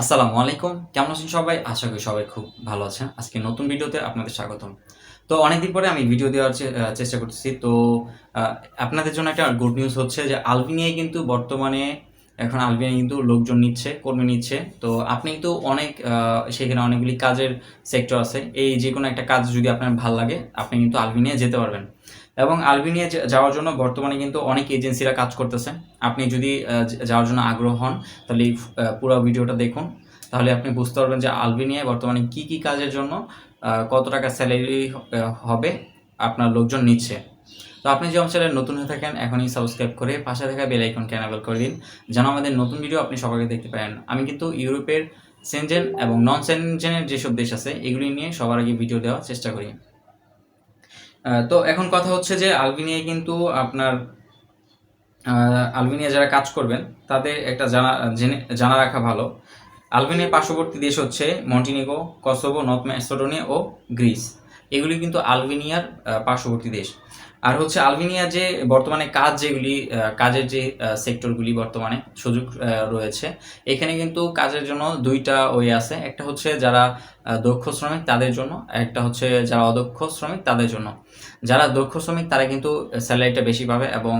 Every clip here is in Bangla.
আসসালামু আলাইকুম। কেমন আছেন সবাই? আশা করি সবাই খুব ভালো আছেন। আজকে নতুন ভিডিওতে আপনাদের স্বাগতম। তো অনেকদিন পরে আমি ভিডিও দেওয়ার চেষ্টা করতেছি। তো আপনাদের জন্য একটা গুড নিউজ হচ্ছে যে আলবিনিয়ায় কিন্তু বর্তমানে এখন আলবিনিয়ায় কিন্তু লোকজন নিচ্ছে, কর্মী নিচ্ছে। তো আপনি কিন্তু অনেক সেখানে অনেকগুলি কাজের সেক্টর আছে। এই যে কোনো একটা কাজ যদি আপনার ভালো লাগে, আপনি কিন্তু আলবিনিয়া যেতে পারবেন। এবং আলবিনিয়া যাওয়ার জন্য বর্তমানে কিন্তু অনেক এজেন্সিরা কাজ করতেছে। আপনি যদি যাওয়ার জন্য আগ্রহ হন, তাহলে পুরো ভিডিওটা দেখুন। তাহলে আপনি বুঝতে পারবেন যে আলবেনিয়ায় বর্তমানে কি কি কাজের জন্য কত টাকা স্যালারি হবে আপনার লোকজন নিচ্ছে। তো আপনি যে অঞ্চলে নতুন হয়ে থাকেন, এখনই সাবস্ক্রাইব করে পাশে থাকা বেল আইকনকে এনেবল করে দিন, যেন আমাদের নতুন ভিডিও আপনি সবাইকে দেখতে পারেন। আমি কিন্তু ইউরোপের সেনজেন এবং নন সেনজেনের যেসব দেশ আছে, এগুলি নিয়ে সবার আগে ভিডিও দেওয়ার চেষ্টা করি। তো এখন কথা হচ্ছে যে আলবেনিয়ায় কিন্তু আপনার আলবেনিয়া যারা কাজ করবেন, তাদের একটা জানা, জেনে, জানা রাখা ভালো। আলবেনিয়ার পার্শ্ববর্তী দেশ হচ্ছে মন্টিনিগো, কসোভো, নর্থ ম্যাসেডোনিয়া ও গ্রিস। এগুলি কিন্তু আলবেনিয়ার পার্শ্ববর্তী দেশ। আর হচ্ছে আলবেনিয়া যে বর্তমানে কাজ যেগুলি কাজের যে সেক্টরগুলি বর্তমানে সুযোগ রয়েছে, এখানে কিন্তু কাজের জন্য দুইটা ওয়ে আছে। একটা হচ্ছে যারা দক্ষ শ্রমিক তাদের জন্য, একটা হচ্ছে যারা অদক্ষ শ্রমিক তাদের জন্য। যারা দক্ষ শ্রমিক তারা কিন্তু স্যালারিটা বেশি পাবে এবং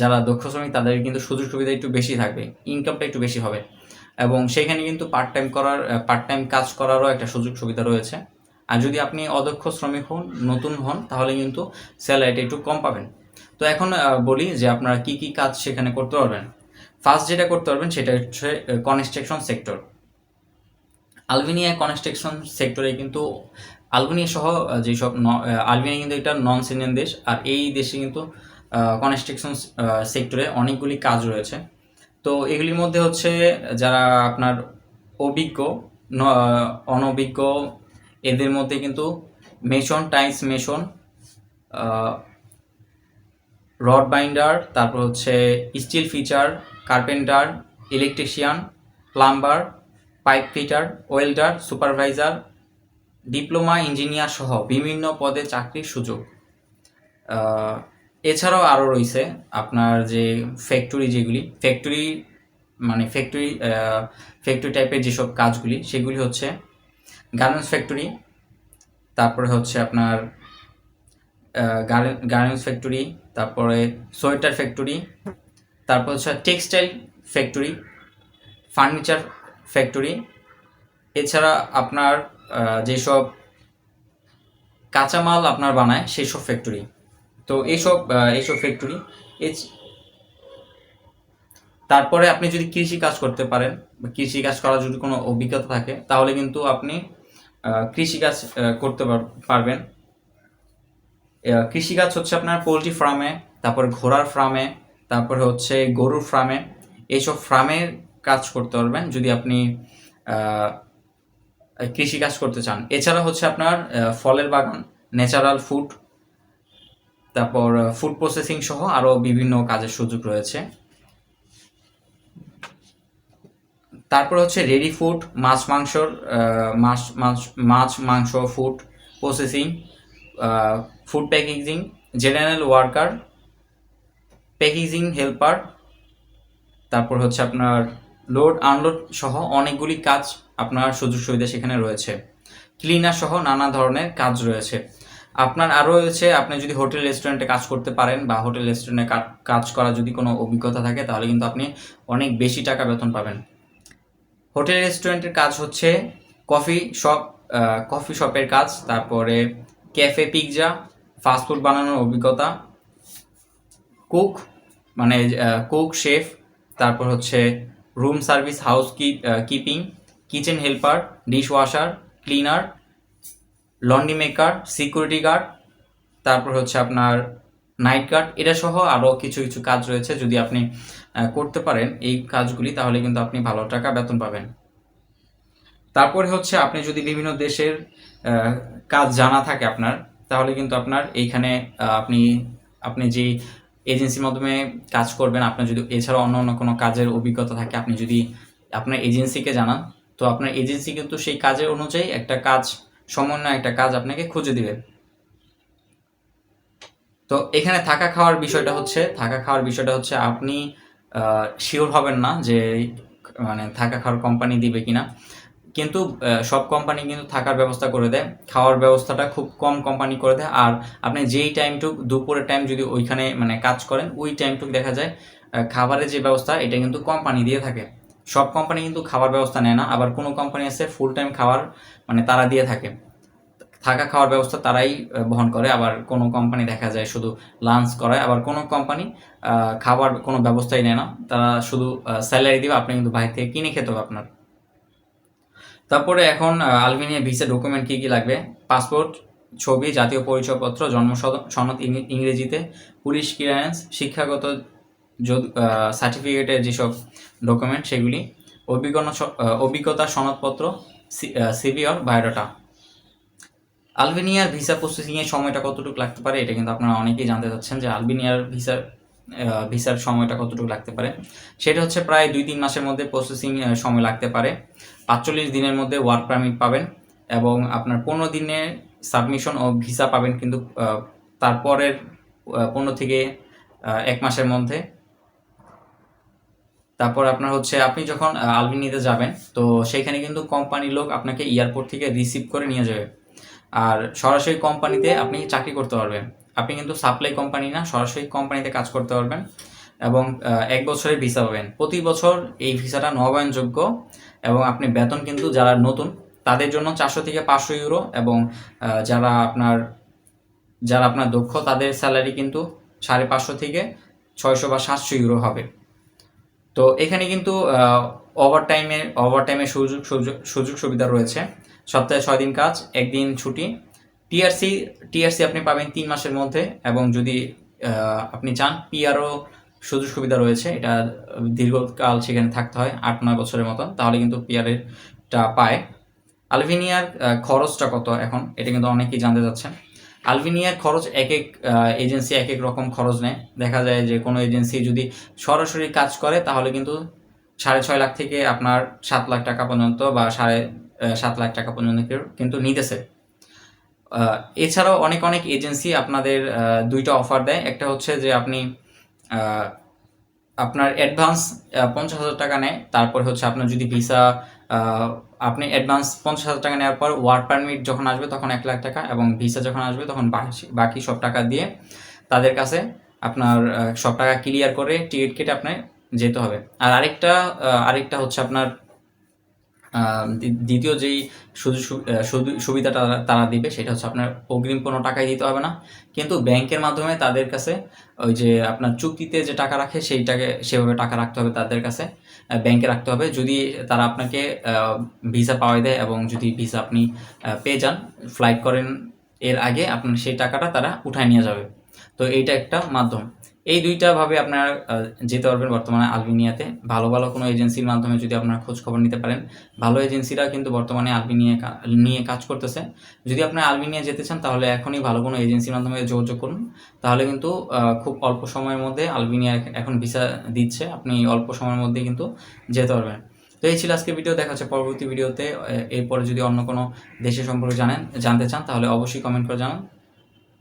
যারা দক্ষ শ্রমিক তাদের কিন্তু সুযোগ সুবিধা একটু বেশি থাকবে ইনকামটা একটু বেশি হবে। এবং সেখানে কিন্তু পার্ট টাইম করার পার্ট টাইম কাজ করারও একটা সুযোগ সুবিধা রয়েছে। আর যদি আপনি অদক্ষ শ্রমিক হন, নতুন হন, তাহলে কিন্তু স্যালারিটা একটু কম পাবেন। তো এখন বলি যে আপনারা কি কি কাজ সেখানে করতে পারবেন। ফার্স্ট যেটা করতে পারবেন, সেটা হচ্ছে কনস্ট্রাকশন সেক্টর আলবেনিয়া কনস্ট্রাকশন সেক্টরে কিন্তু আলবেনিয়া সহ যেসব আলবেনিয়া কিন্তু এটা নন সিনিয়ন দেশ, আর এই দেশে কিন্তু কনস্ট্রাকশন সেক্টরে অনেকগুলি কাজ রয়েছে। তো এগুলির মধ্যে হচ্ছে, যারা আপনার অভিজ্ঞ অনভিজ্ঞ এদের মধ্যে কিন্তু mason times mason rod binder, তারপর হচ্ছে steel fixer, carpenter, electrician, plumber, pipe fitter, welder, supervisor, diploma, engineer সহ বিভিন্ন পদে চাকরির সুযোগ। এছাড়াও আরও রয়েছে আপনার যে ফ্যাক্টরি যেগুলি ফ্যাক্টরি মানে ফ্যাক্টরি ফ্যাক্টরি টাইপের যেসব কাজগুলি, সেগুলি হচ্ছে গার্মেন্টস ফ্যাক্টরি, তারপরে হচ্ছে আপনার গার্মেন্টস ফ্যাক্টরি, তারপরে সোয়েটার ফ্যাক্টরি, তারপর হচ্ছে টেক্সটাইল ফ্যাক্টরি, ফার্নিচার ফ্যাক্টরি, এছাড়া আপনার যেসব কাঁচামাল আপনার বানায় সেই সব ফ্যাক্টরি। তো এইসব এইসব ফ্যাক্টরি তারপরে আপনি যদি কৃষি কাজ করতে পারেন, বা কৃষি কাজ করার যদি কোনো অভিজ্ঞতা থাকে, তাহলে কিন্তু আপনি কৃষিকাজ করতে পার- পারবেন। কৃষিকাজ হচ্ছে আপনার পোলট্রি ফার্মে তারপরে ঘোড়ার ফার্মে তারপরে হচ্ছে গরুর ফার্মে। এইসব ফার্মের কাজ করতে পারবেন যদি আপনি আহ, কৃষি কাজ করতে চান। এছাড়া হচ্ছে আপনার ফলের বাগান ন্যাচারাল ফুড তারপর ফুড প্রসেসিং সহ আরও বিভিন্ন কাজের সুযোগ রয়েছে। তারপর হচ্ছে রেডি ফুড মাছ, মাংসর মাছ মাছ মাছ, মাংস food processing food packaging general worker packaging helper তারপর হচ্ছে আপনার লোড আনলোড সহ অনেকগুলি কাজ আপনার সুযোগ সুবিধা সেখানে রয়েছে। ক্লিনার সহ নানা ধরনের কাজ রয়েছে। আপনার আরও রয়েছে, আপনি যদি হোটেল রেস্টুরেন্টে কাজ করতে পারেন বা হোটেল রেস্টুরেন্টে কাজ করার যদি কোনো অভিজ্ঞতা থাকে, তাহলে কিন্তু আপনি অনেক বেশি টাকা বেতন পাবেন। হোটেল রেস্টুরেন্টের কাজ হচ্ছে কফি শপ কফি শপের কাজ, তারপরে ক্যাফে, পিৎজা ফাস্টফুড বানানোর অভিজ্ঞতা, কুক মানে কুক, শেফ, তারপর হচ্ছে room service, housekeeping, kitchen helper dishwasher cleaner laundry maker, security guard, তারপর হচ্ছে আপনার নাইট গার্ড এটা সহ আরও কিছু কিছু কাজ রয়েছে যদি আপনি করতে পারেন এই কাজগুলি, তাহলে কিন্তু আপনি ভালো টাকা বেতন পাবেন। তারপরে হচ্ছে আপনি যদি বিভিন্ন দেশের কাজ জানা থাকে আপনার, তাহলে কিন্তু আপনার এইখানে আপনি আপনি যে এজেন্সির মাধ্যমে কাজ করবেন, আপনার যদি এছাড়া অন্য অন্য কোনো কাজের অভিজ্ঞতা থাকে, আপনি যদি আপনার এজেন্সিকে জানান, তো আপনার এজেন্সি কিন্তু সেই কাজের অনুযায়ী একটা কাজ, সমন্বয় একটা কাজ আপনাকে খুঁজে দিবে। তো এখানে থাকা খাওয়ার বিষয়টা হচ্ছে, থাকা খাওয়ার বিষয়টা হচ্ছে আপনি শিওর হবেন না যে মানে থাকা খাওয়ার কোম্পানি দিবে কিনা। কিন্তু সব কোম্পানি কিন্তু থাকার ব্যবস্থা করে দেয়। খাওয়ার ব্যবস্থাটা খুব কম কোম্পানি করে দেয়। আর আপনি যেই টাইমটুক দুপুরের টাইম যদি ওইখানে মানে কাজ করেন, ওই টাইমটুক দেখা যায় খাবারের যে ব্যবস্থা, এটা কিন্তু কোম্পানি দিয়ে থাকে। সব কোম্পানি কিন্তু খাবার ব্যবস্থা নেয় না। আবার কোনো কোম্পানি আছে ফুল টাইম খাবার মানে তারা দিয়ে থাকে। থাকা খাওয়ার ব্যবস্থা তারাই বহন করে। আবার কোনো কোম্পানি দেখা যায় শুধু লাঞ্চ করায়, আবার কোনো কোম্পানি খাবার কোনো ব্যবস্থাই নেয় না। তারা শুধু স্যালারি দিবে, আপনি কিন্তু বাইরে থেকে কিনে খেতে হবে আপনার। তারপরে এখন আলবেনিয়া ভিসা ডকুমেন্ট কী কী লাগবে? পাসপোর্ট ছবি, জাতীয় পরিচয়পত্র, জন্ম সনদ ইংরেজিতে পুলিশ ক্লিয়ারেন্স শিক্ষাগত সার্টিফিকেটের যেসব ডকুমেন্ট সেগুলি অভিজ্ঞতা অভিজ্ঞতা সনদপত্র সিভি অর বায়োডাটা আলবেনিয়ার ভিসা প্রসেসিংয়ের সময়টা কতটুকু লাগতে পারে এটা কিন্তু আপনারা অনেকেই জানতে চাচ্ছেন যে আলবেনিয়ার ভিসার ভিসার সময়টা কতটুকু লাগতে পারে। সেটা হচ্ছে প্রায় দুই তিন মাসের মধ্যে প্রসেসিং সময় লাগতে পারে। পাঁচচল্লিশ দিনের মধ্যে ওয়ার্ক পারমিট পাবেন এবং আপনার পনেরো দিনে সাবমিশন ও ভিসা পাবেন কিন্তু তারপরের পনেরো থেকে এক মাসের মধ্যে। তারপর আপনার হচ্ছে আপনি যখন আহ, আলবেনিয়াতে যাবেন তো সেখানে কিন্তু কোম্পানির লোক আপনাকে এয়ারপোর্ট থেকে রিসিভ করে নিয়ে যাবে। আর সরাসরি কোম্পানিতে আপনি চাকরি করতে পারবেন। আপনি কিন্তু সাপ্লাই কোম্পানি না, সরাসরি কোম্পানিতে কাজ করতে পারবেন এবং এক বছরের ভিসা পাবেন। প্রতি বছর এই ভিসাটা নবায়নযোগ্য এবং আপনি বেতন কিন্তু যারা নতুন, তাদের জন্য চারশো থেকে পাঁচশো ইউরো এবং যারা আপনার যারা আপনার দক্ষ, তাদের স্যালারি কিন্তু সাড়ে পাঁচশো থেকে ছয়শো বা সাতশো ইউরো হবে। তো এখানে কিন্তু ওভার টাইমে ওভার টাইমের সুযোগ সুযোগ সুবিধা রয়েছে। সপ্তাহে ছয় দিন কাজ একদিন ছুটি। টিআরসি টিআরসি আপনি পাবেন তিন মাসের মধ্যে এবং যদি আপনি চান পিআরও সুযোগ সুবিধা রয়েছে এটা দীর্ঘকাল সেখানে থাকতে হয় আট নয় বছরের মতন তাহলে কিন্তু পিআরএটা পায়। আলবেনিয়ার আহ, খরচটা কত এখন? এটা কিন্তু অনেকেই জানতে চাচ্ছেন। আলভিনিয়ার খরচ এক এক এজেন্সি এক এক রকম খরচ নেয়। দেখা যায় যে কোনো এজেন্সি যদি সরাসরি কাজ করে তাহলে কিন্তু সাড়ে ছয় লাখ থেকে আপনার সাত লাখ টাকা পর্যন্ত বা সাড়ে সাত লাখ টাকা পর্যন্ত কিন্তু নিতেছে। এছাড়াও অনেক অনেক এজেন্সি আপনাদের দুইটা অফার দেয়। একটা হচ্ছে যে আপনি আপনার অ্যাডভান্স পঞ্চাশ হাজার টাকা নেয়। তারপর হচ্ছে আপনার যদি ভিসা আপনি অ্যাডভান্স পঞ্চাশ হাজার টাকা নেওয়ার পর ওয়ার্ক পারমিট যখন আসবে তখন এক লাখ টাকা এবং ভিসা যখন আসবে তখন বাকি সব টাকা দিয়ে তাদের কাছে আপনার সব টাকা ক্লিয়ার করে টিকিট কেটে আপনার যেতে হবে। আর আরেকটা আরেকটা হচ্ছে আপনার দ্বিতীয় যেই সুবিধাটা তারা- দিবে সেটা হচ্ছে আপনার অগ্রিম কোনো টাকাই দিতে হবে না। কিন্তু ব্যাংকের মাধ্যমে তাদের কাছে ওই যে আপনার চুক্তিতে যে টাকা রাখে সেইটাকে, সেভাবে টাকা রাখতে হবে তাদের কাছে ব্যাংকে রাখতে হবে। যদি তারা আপনাকে ভিসা পাওয়াই দেয় এবং যদি ভিসা আপনি পেয়ে যান, ফ্লাইট করেন এর আগে আপনার সেই টাকাটা তারা উঠায় নিয়ে যাবে। তো এইটা একটা মাধ্যম। এই দুইটা ভাবে আপনারা যেতে পারবেন বর্তমানে আলবেনিয়াতে। ভালো ভালো কোনো এজেন্সির মাধ্যমে যদি আপনারা খোঁজ খবর নিতে পারেন। ভালো এজেন্সিরা কিন্তু বর্তমানে আলবিনিয়া নিয়ে কাজ করতেছে। যদি আপনারা আলবেনিয়া যেতে চান, তাহলে এখনই ভালো কোনো এজেন্সির মাধ্যমে যোগাযোগ করুন। তাহলে কিন্তু খুব অল্প সময়ের মধ্যে আলবেনিয়া এখন ভিসা দিচ্ছে। আপনি অল্প সময়ের মধ্যে কিন্তু যেতে পারবেন। তো এই ছিল আজকে ভিডিও দেখা হচ্ছে পরবর্তী ভিডিওতে এরপরে যদি অন্য কোনো দেশের সম্পর্কে জানেন, জানতে চান, তাহলে অবশ্যই কমেন্ট করে জানান।